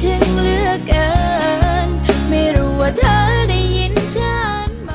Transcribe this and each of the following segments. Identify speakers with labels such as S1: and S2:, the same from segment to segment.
S1: คิดถึงเหลือเกิน ไม่รู้ว่าเธอได้ยินฉันไหม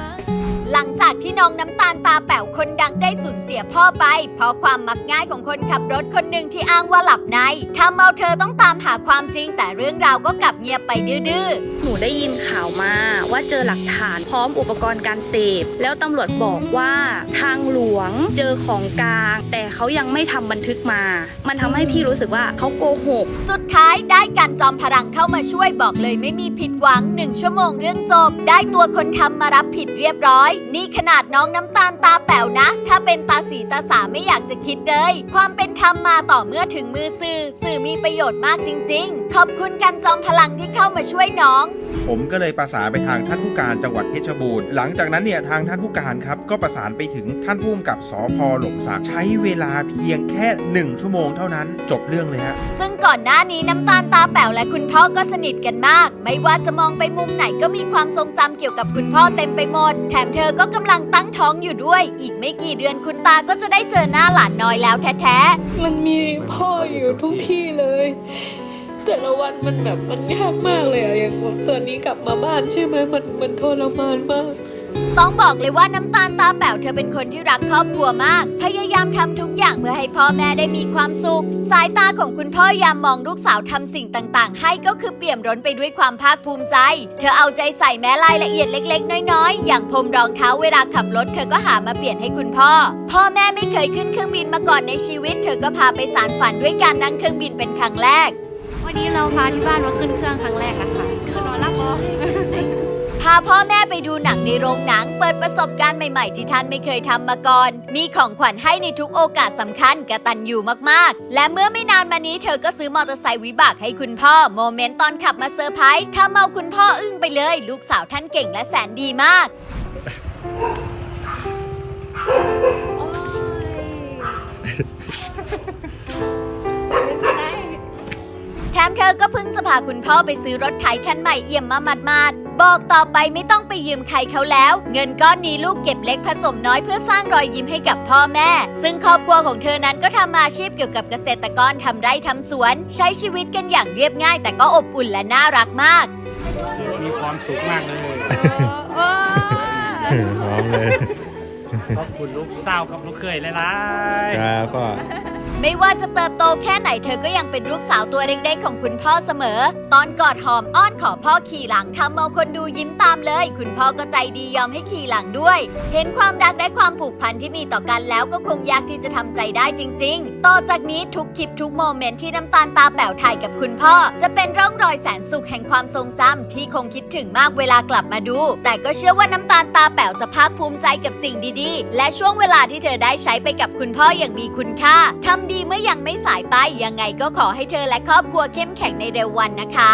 S2: หลังจากที่น้องน้ำตาลตาแป๋วคนดังได้สูญเสียพ่อไป เพราะความมักง่ายของคนขับรถคนหนึ่งที่อ้างว่าหลับในทำเอาเธอต้องตามหาความจริงแต่เรื่องราวก็กลับเงียบไปดื้อ
S3: หนูได้ยินข่าวมา ว่าเจอหลักฐานพร้อมอุปกรณ์การเสพ แล้วตำรวจบอกว่าทางหลวงเจอของกลาง แต่เขายังไม่ทำบันทึกมา มันทำให้พี่รู้สึกว่าเขาโกหก
S2: สุดท้ายได้การจอมพลังเข้ามาช่วยบอกเลยไม่มีผิดหวังหนึ่งชั่วโมงเรื่องจบ ได้ตัวคนทำมารับผิดเรียบร้อย นี่ขนาดน้องน้ำตาลตาแป๋วนะ ถ้าเป็นตาสีตาสาไม่อยากจะคิดเลย ความเป็นธรรมมาต่อเมื่อถึงมือสื่อ สื่อมีประโยชน์มากจริง ๆ ขอบคุณกันจอมพลังที่เข้ามาช่วยน้อง
S4: ผมก็เลยประสานไปทางท่านผู้การจังหวัดเพชรบูรณ์ หลังจากนั้นเนี่ยทางท่านผู้การครับก็ประสานไปถึงท่านผู้กำกับสพหล่มสักใช้เวลาเพียงแค่ 1 ชั่วโมงเท่านั้นจบเรื่องเลยฮะ
S2: ซึ่งก่อนหน้านี้น้ำตาลตาแป๋วและคุณพ่อก็สนิทกันมาก ไม่ว่าจะมองไปมุมไหนก็มีความทรงจำเกี่ยวกับคุณพ่อเต็มไปหมด แถมเธอก็กำลังตั้งท้องอยู่ด้วย อีกไม่กี่เดือนคุณตาก็จะได้เจอหน้าหลานน้อยแล้วแท้ๆ
S5: มันมีพ่ออยู่ทุกที่เลย แต่ละวันมันแบบมันยากมากเลยอะอย่างตอนนี้กลับมาบ้านใช่ไหมมันมันทรมานมาก
S2: ต้องบอกเลยว่าน้ำตาลตาแป๋วเธอเป็นคนที่รักครอบครัวมาก พยายามทำทุกอย่างเพื่อให้พ่อแม่ได้มีความสุข สายตาของคุณพ่อยามมองลูกสาวทำสิ่งต่างๆ ให้ก็คือเปี่ยมร้นไปด้วยความภาคภูมิใจ เธอเอาใจใส่แม้รายละเอียดเล็ก ๆ น้อยๆ อย่างพรมรองเท้าเวลาขับรถ เธอก็หามาเปลี่ยนให้คุณพ่อ พ่อแม่ไม่เคยขึ้นเครื่องบินมาก่อนในชีวิต เธอก็พาไปสารฝันด้วยการนั่งเครื่องบินเป็นครั้งแรก
S3: วันนี้เราพาที่บ้านมาขึ้นเครื่องครั้งแรกนะคะคือนอนรับพอ
S2: พาพ่อแม่ไปดูหนังในโรงหนัง เปิดประสบการณ์ใหม่ๆ ที่ท่านไม่เคยทำมาก่อน มีของขวัญให้ในทุกโอกาสสำคัญกระตันอยู่มากๆ และเมื่อไม่นานมานี้เธอก็ซื้อมอเตอร์ไซค์วิบากให้คุณพ่อ โมเมนต์ตอนขับมาเซอร์ไพรส์ทำเอาคุณพ่ออึ้งไปเลย ลูกสาวท่านเก่งและแสนดีมาก เธอก็เพิ่งจะพาคุณพ่อไปซื้อรถไถคันใหม่เอี่ยมมาหมาดๆบอกต่อไปไม่ต้องไปยืมใครเขาแล้ว เงินก้อนนี้ลูกเก็บเล็กผสมน้อยเพื่อสร้างรอยยิ้มให้กับพ่อแม่ ซึ่งครอบครัวของเธอนั้นก็ทำอาชีพเกี่ยวกับเกษตรกรทำไร่ทำสวน ใช้ชีวิตกันอย่างเรียบง่าย แต่ก็อบอุ่นและน่ารักมาก
S6: มีความสุขมากเลย
S4: ร้องเลย
S6: ขอบคุณลูกสาวกับลูกเคยหลาย
S4: ครับก็
S2: ไม่ว่าจะเติบโตแค่ไหนเธอก็ยังเป็นลูกสาวตัวเล็กๆของคุณพ่อเสมอ ตอนกอดหอมอ้อนขอพ่อขี่หลังทำเอาคนดูยิ้มตามเลย คุณพ่อก็ใจดียอมให้ขี่หลังด้วย เห็นความรักและความผูกพันที่มีต่อกันแล้วก็คงยากที่จะทำใจได้จริง ๆ ต่อจากนี้ทุกคลิปทุกโมเมนต์ที่น้ำตาลตาแป๋วถ่ายกับคุณพ่อ จะเป็นร่องรอยแสนสุขแห่งความทรงจำที่คงคิดถึงมากเวลากลับมาดู แต่ก็เชื่อว่าน้ำตาลตาแป๋วจะภาคภูมิใจกับสิ่งดีๆและช่วงเวลาที่เธอได้ใช้ไปกับคุณพ่ออย่างมีคุณค่าทำดีเมื่อยังไม่สายไปยังไงก็ขอให้เธอและครอบครัวเข้มแข็งในเร็ววันนะคะ